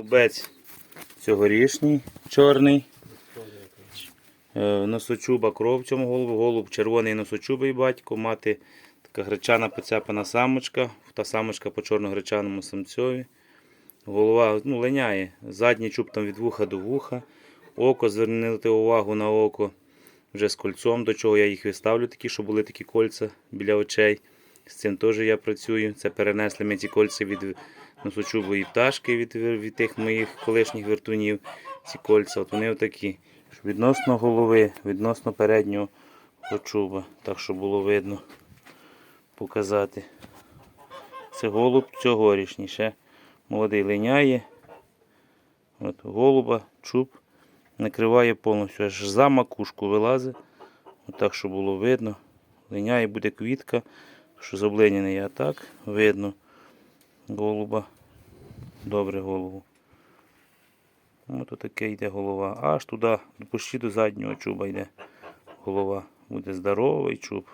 Голубець цьогорічний, чорний. Е, Носочуба кров цьому голубу, голуб червоний носочубий батько, мати така гречана поцяпана самочка, та самочка по чорно-гречаному самцьові. Голова ну, линяє. Задній чуб там від вуха до вуха. Око, звернути увагу на око вже з кольцом, до чого я їх виставлю, такі, щоб були такі кольця біля очей. З цим теж я працюю. Це перенесли ми ці кольця від носочубої пташки, від, від тих моїх колишніх вертунів. Ці кольця, от вони отакі. Щоб Відносно голови, відносно переднього очуба, так щоб було видно показати. Це голуб цьогорічний, ще молодий линяє. От голуба, чуб накриває повністю, аж за макушку вилазить. Отак, щоб було видно. Линяє буде квітка, що заблинений, а так видно голуба. Добре голову. Ось таке йде голова. Аж туди, почти до заднього чуба йде голова. Буде здоровий чуб.